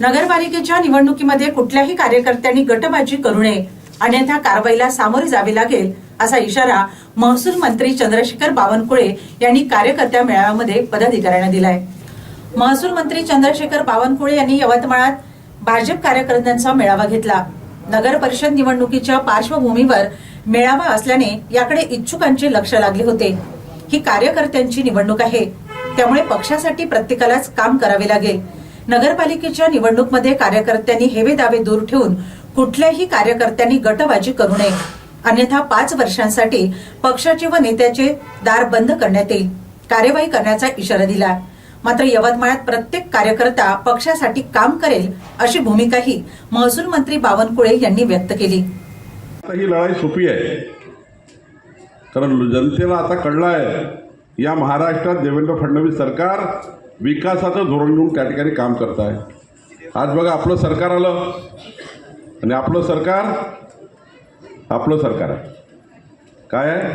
नगरपालिकेच्या निवडणुकीमध्ये कुठल्याही कार्यकर्त्यांनी गटबाजी करू नये. अन्यथा कारवाईला सामोरे जावे लागेल असा इशारा महसूल मंत्री चंद्रशेखर बावनकुळे यांनी कार्यकर्त्या मेळाव्यामध्ये पदाधिकाऱ्यांना दिलाय. महसूल मंत्री चंद्रशेखर बावनकुळे यांनी यवतमाळात भाजप कार्यकर्त्यांचा मेळावा घेतला. नगर परिषद निवडणुकीच्या पार्श्वभूमीवर मेळावा असल्याने याकडे इच्छुकांचे लक्ष लागले होते. ही कार्यकर्त्यांची निवडणूक आहे. त्यामुळे पक्षासाठी प्रत्येकालाच काम करावे लागेल. नगरपालिकेच्या निवडणूकमध्ये कार्यकर्त्यांनी हेवे दावे दूर ठेवून कुठल्याही कार्यकर्त्यांनी गटबाजी करू नये. अन्यथा पाच वर्षांसाठी पक्षाचे व नेत्याचे दार बंद करण्यात येईल. कार्यवाही करण्याचा इशारा दिला. मात्र यवतमाळात प्रत्येक कार्यकर्ता पक्षासाठी काम करेल अशी भूमिकाही महसूल मंत्री बावनकुळे यांनी व्यक्त केली. ही लढाई सोपी आहे. कारण जनतेला आता कळलं आहे या महाराष्ट्रात देवेंद्र फडणवीस सरकार विकासाचं धोरण घेऊन त्या ठिकाणी काम करत आहे आज बघा आपलं सरकार आलं. आणि आपलं सरकार आपलं सरकार आहे. काय आहे?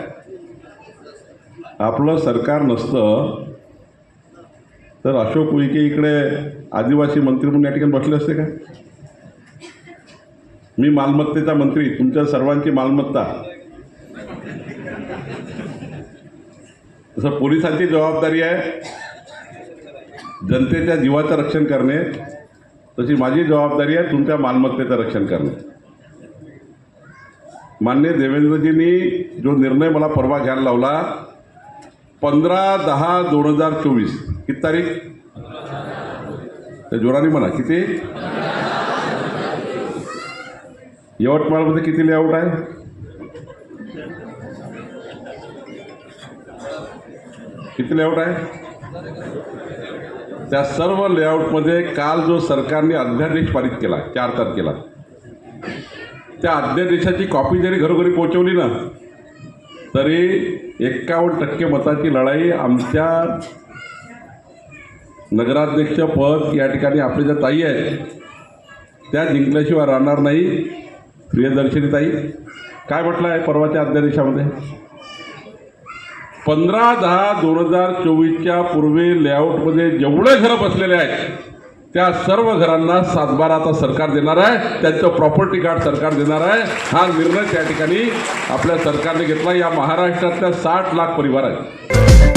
आपलं सरकार नसतं तर अशोक उईके इकडे आदिवासी मंत्री म्हणून या ठिकाणी बसले असते का? मी मालमत्तेचा मंत्री तुमच्या सर्वांची मालमत्ता. तसं पोलिसांची जबाबदारी आहे. जनतेच्या जीवाचं रक्षण करणे तशी माझी जबाबदारी आहे तुमच्या मालमत्तेचं रक्षण करणे. मान्य देवेंद्रजींनी जो निर्णय मला परवा घ्यायला लावला पंधरा दहा दोन हजार चोवीस किती तारीख? त्या जोराने म्हणा किती? यवतमाळमध्ये किती लेआउट आहे? किती लेआउट आहे? त्या सर्व लेआउटमध्ये काल जो सरकारने अध्यादेश पारित केला चार तारखेला त्या अध्यादेशाची कॉपी जरी घरोघरी पोहोचवली ना तरी एक्कावन्न टक्के मताची लढाई आमच्या नगराध्यक्ष पद या ठिकाणी आपल्या ज्या ताई आहेत त्या जिंकल्याशिवाय राहणार नाही प्रियदर्शनी ताई. काय म्हटलं आहे परवाच्या अध्यादेशामध्ये? पंधरा दहा दोन हजार चोवीसच्या पूर्वी लेआउटमध्ये जेवढे घरं बसलेले आहेत त्या सर्व घरांना सातबारा आता सरकार देणार आहे. त्यांचं प्रॉपर्टी कार्ड सरकार देणार आहे. हा निर्णय त्या ठिकाणी आपल्या सरकारने घेतला. या महाराष्ट्रातल्या साठ लाख परिवार आहेत.